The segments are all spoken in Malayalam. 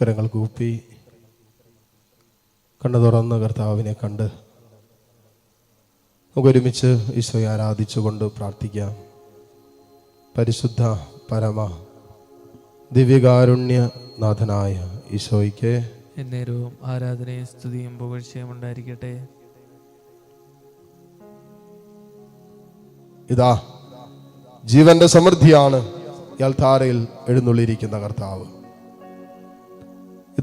കരങ്ങൾ കൂപ്പി കണ്ണു തുറന്ന് കർത്താവിനെ കണ്ട് നമുക്കൊരുമിച്ച് ഈശോയെ ആരാധിച്ചുകൊണ്ട് പ്രാർത്ഥിക്കാം. പരിശുദ്ധ പരമ ദിവ്യകാരുണ്യ നാഥനായ ഈശോയ്ക്ക് എന്നേരവും ആരാധനയും സ്തുതിയും പുകഴ്ചയും ഉണ്ടായിരിക്കട്ടെ. ഇതാ ജീവന്റെ സമൃദ്ധിയാണ് യൽത്താരയിൽ എഴുന്നള്ളിയിരിക്കുന്ന കർത്താവ്.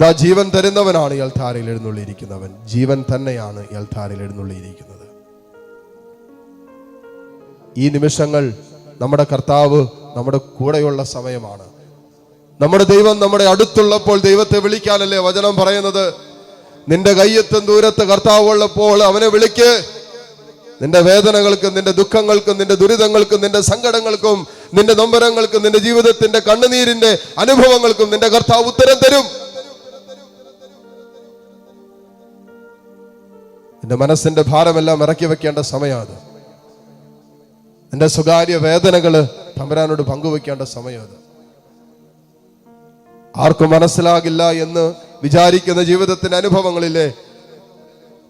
ഇതാ ജീവൻ തരുന്നവനാണ് യൽധാരയിൽ എഴുന്നള്ളിയിരിക്കുന്നവൻ. ജീവൻ തന്നെയാണ് യൽധാരയിൽ എഴുന്നള്ളിയിരിക്കുന്നത്. ഈ നിമിഷങ്ങൾ നമ്മുടെ കർത്താവ് നമ്മുടെ കൂടെയുള്ള സമയമാണ്. നമ്മുടെ ദൈവം നമ്മുടെ അടുത്തുള്ളപ്പോൾ ദൈവത്തെ വിളിക്കാനല്ലേ വചനം പറയുന്നത്? നിന്റെ കയ്യെത്തും ദൂരത്ത് കർത്താവ് ഉള്ളപ്പോൾ അവനെ വിളിക്ക്. നിന്റെ വേദനകൾക്കും നിന്റെ ദുഃഖങ്ങൾക്കും നിന്റെ ദുരിതങ്ങൾക്കും നിന്റെ സങ്കടങ്ങൾക്കും നിന്റെ നൊമ്പരങ്ങൾക്കും നിന്റെ ജീവിതത്തിന്റെ കണ്ണുനീരിന്റെ അനുഭവങ്ങൾക്കും നിന്റെ കർത്താവ് ഉത്തരം തരും. നിന്റെ മനസ്സിന്റെ ഭാരമെല്ലാം ഇറക്കി വെക്കേണ്ട സമയമാണ് എന്റെ സ്വകാര്യ വേദനകൾ തമ്പുരാനോട് പങ്കുവെക്കേണ്ട സമയമാണ് ആർക്കും മനസ്സിലാകില്ല എന്ന് വിചാരിക്കുന്ന ജീവിതത്തിന്റെ അനുഭവങ്ങളില്ലേ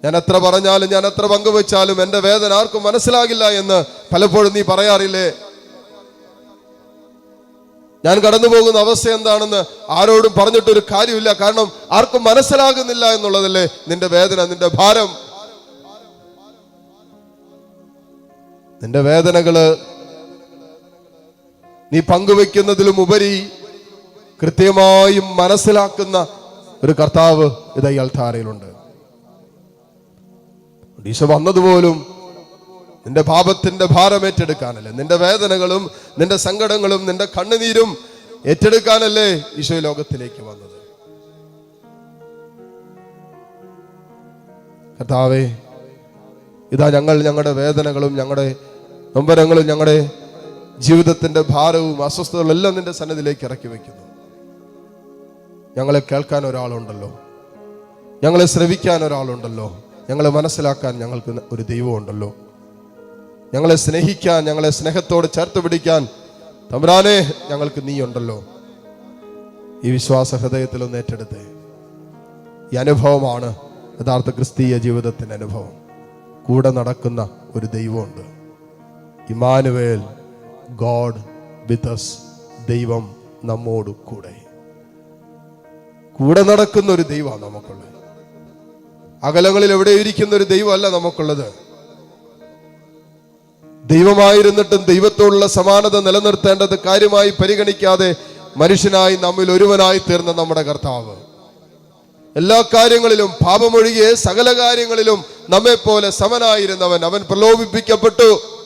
ഞാൻ എത്ര പറഞ്ഞാലും ഞാൻ എത്ര പങ്കുവെച്ചാലും എന്റെ വേദന ആർക്കും മനസ്സിലാകില്ല എന്ന് പലപ്പോഴും നീ പറയാറില്ലേ? ഞാൻ കടന്നു പോകുന്ന അവസ്ഥ എന്താണെന്ന് ആരോടും പറഞ്ഞിട്ടൊരു കാര്യമില്ല. കാരണം ആർക്കും മനസ്സിലാകുന്നില്ല എന്നുള്ളതല്ലേ നിന്റെ വേദന നിന്റെ ഭാരം. നിന്റെ വേദനകൾ നീ പങ്കുവെക്കുന്നതിലും ഉപരി കൃത്യമായും മനസ്സിലാക്കുന്ന ഒരു കർത്താവ് ഇത് ഈ ധാരയിലുണ്ട് ഈശോ വന്നതുപോലും നിന്റെ പാപത്തിന്റെ ഭാരം ഏറ്റെടുക്കാനല്ല നിന്റെ വേദനകളും നിന്റെ സങ്കടങ്ങളും നിന്റെ കണ്ണുനീരും ഏറ്റെടുക്കാനല്ലേ ഈശോ ലോകത്തിലേക്ക് വന്നത്. കർത്താവേ ഇതാ ഞങ്ങൾ ഞങ്ങളുടെ വേദനകളും ഞങ്ങളുടെ നൊമ്പരങ്ങളും ഞങ്ങളുടെ ജീവിതത്തിന്റെ ഭാരവും അസ്വസ്ഥതകളും എല്ലാം നിന്റെ സന്നദ്ധിയിലേക്ക് ഇറക്കി വെക്കുന്നു ഞങ്ങളെ കേൾക്കാൻ ഒരാളുണ്ടല്ലോ. ഞങ്ങളെ ശ്രവിക്കാൻ ഒരാളുണ്ടല്ലോ. ഞങ്ങളെ മനസ്സിലാക്കാൻ ഞങ്ങൾക്ക് ഒരു ദൈവമുണ്ടല്ലോ ഞങ്ങളെ സ്നേഹിക്കാൻ ഞങ്ങളെ സ്നേഹത്തോട് ചേർത്ത് പിടിക്കാൻ തമ്പുരാനെ ഞങ്ങൾക്ക് നീയുണ്ടല്ലോ ഈ വിശ്വാസ ഹൃദയത്തിൽ ഒന്ന് ഏറ്റെടുത്ത്. ഈ അനുഭവമാണ് യഥാർത്ഥ ക്രിസ്തീയ ജീവിതത്തിന്റെ അനുഭവം. കൂടെ നടക്കുന്ന ഒരു ദൈവമുണ്ട്. ഇമാനുവേൽ ഗോഡ് വിത്ത് ദൈവം നമ്മോട് കൂടെ. കൂടെ നടക്കുന്ന ഒരു ദൈവമാണ് നമുക്കുള്ളത്. അകലങ്ങളിൽ എവിടെ ഇരിക്കുന്ന ഒരു ദൈവമല്ല നമുക്കുള്ളത്. ദൈവമായിരുന്നിട്ടും ദൈവത്തോടുള്ള സമാനത നിലനിർത്തേണ്ടത് കാര്യമായി പരിഗണിക്കാതെ മനുഷ്യനായി നമ്മിൽ ഒരുവനായി തീർന്ന നമ്മുടെ കർത്താവ്. എല്ലാ കാര്യങ്ങളിലും പാപമൊഴികെ സകല കാര്യങ്ങളിലും നമ്മെ പോലെ സമനായിരുന്നവൻ. അവൻ പ്രലോഭിപ്പിക്കപ്പെട്ടു.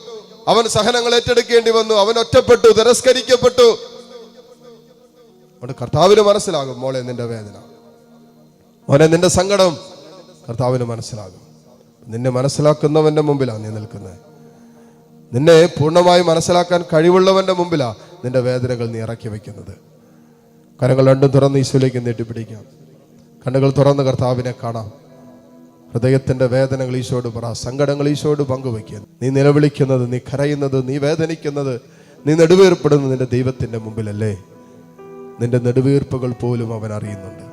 അവൻ സഹനങ്ങൾ ഏറ്റെടുക്കേണ്ടി വന്നു. അവൻ ഒറ്റപ്പെട്ടു തിരസ്കരിക്കപ്പെട്ടു. അതുകൊണ്ട് കർത്താവിന് മനസ്സിലാകും മോളെ നിന്റെ വേദന. മോനെ നിന്റെ സങ്കടം കർത്താവിന് മനസ്സിലാകും. നിന്നെ മനസ്സിലാക്കുന്നവന്റെ മുമ്പിലാണ് നീ നിൽക്കുന്നത് നിന്നെ പൂർണമായി മനസ്സിലാക്കാൻ കഴിവുള്ളവന്റെ മുമ്പിലാ നിന്റെ വേദനകൾ നീ ഇറക്കി വെക്കുന്നത് കരങ്ങൾ രണ്ടും തുറന്ന് ഈശോയിലേക്ക് നീട്ടിപ്പിടിക്കാം. കണ്ണുകൾ തുറന്ന് കർത്താവിനെ കാണാം. ഹൃദയത്തിന്റെ വേദനകൾ ഈശോട് പറ സങ്കടങ്ങൾ ഈശോട് പങ്കുവയ്ക്കുക നീ നിലവിളിക്കുന്നത് നീ കരയുന്നത് നീ വേദനിക്കുന്നത് നീ നെടുവേർപ്പെടുന്നത് നിന്റെ ദൈവത്തിന്റെ മുമ്പിലല്ലേ? നിന്റെ നെടുവീർപ്പുകൾ പോലും അവൻ അറിയുന്നുണ്ട്.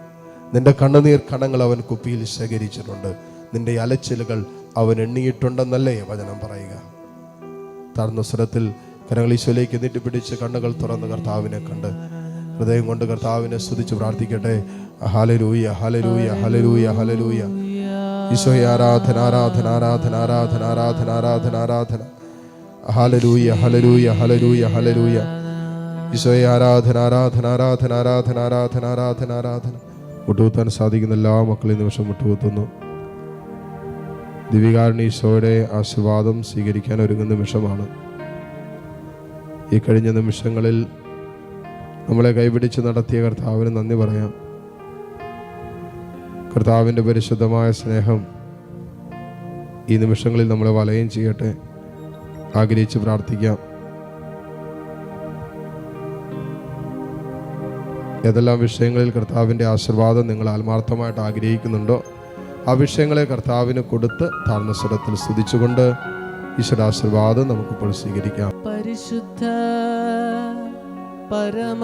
നിന്റെ കണ്ണുനീർ കണങ്ങൾ അവൻ കുപ്പിയിൽ ശേഖരിച്ചിട്ടുണ്ട്. നിന്റെ അലച്ചിലുകൾ അവൻ എണ്ണിയിട്ടുണ്ടെന്നല്ലേ വചനം പറയുക. താഴ്ന്ന സ്വരത്തിൽ കരങ്ങൾ ഈശോയിലേക്ക് നീട്ടിപ്പിടിച്ച് കണ്ണുകൾ തുറന്ന് കർത്താവിനെ കണ്ട് ഹൃദയം കൊണ്ട് കർത്താവിനെ സ്തുതിച്ച് പ്രാർത്ഥിക്കട്ടെ. ഹലരൂയ ഹലരൂയ ഹലരൂയ ഹലരൂയ ഈശോയെ ആരാധന ആരാധന ആരാധന ആരാധന ആരാധന ആരാധന ആരാധന ഹലലൂയ ഹലലൂയ ഹലലൂയ ഹലലൂയ ഈശോയെ ആരാധന ആരാധന ആരാധന ആരാധന ആരാധന ആരാധന ആരാധന മുട്ടുകുത്താൻ സാധിക്കുന്ന എല്ലാ മക്കളെയും നിമിഷം മുട്ടുകുത്തുന്നു ദിവികാരണി ഈശോയുടെ ആശീർവാദം സ്വീകരിക്കാൻ ഒരുങ്ങുന്ന നിമിഷമാണ് ഈ കഴിഞ്ഞ നിമിഷങ്ങളിൽ നമ്മളെ കൈപിടിച്ച് നടത്തിയ കർത്താവിന് നന്ദി പറയാം കർത്താവിന്റെ പരിശുദ്ധമായ സ്നേഹം ഈ നിമിഷങ്ങളിൽ നമ്മളെ വലയം ചെയ്യട്ടെ. ആഗ്രഹിച്ച് പ്രാർത്ഥിക്കാം. ഏതെല്ലാം വിഷയങ്ങളിൽ കർത്താവിന്റെ ആശീർവാദം നിങ്ങൾ ആത്മാർത്ഥമായിട്ട് ആഗ്രഹിക്കുന്നുണ്ടോ ആ വിഷയങ്ങളെ കർത്താവിന് കൊടുത്ത് താഴ്ന്ന സ്വരത്തിൽ സ്തുതിച്ചുകൊണ്ട് ഈശ്വരാശീർവാദം നമുക്കിപ്പോൾ സ്വീകരിക്കാം. പരിശുദ്ധ പരമ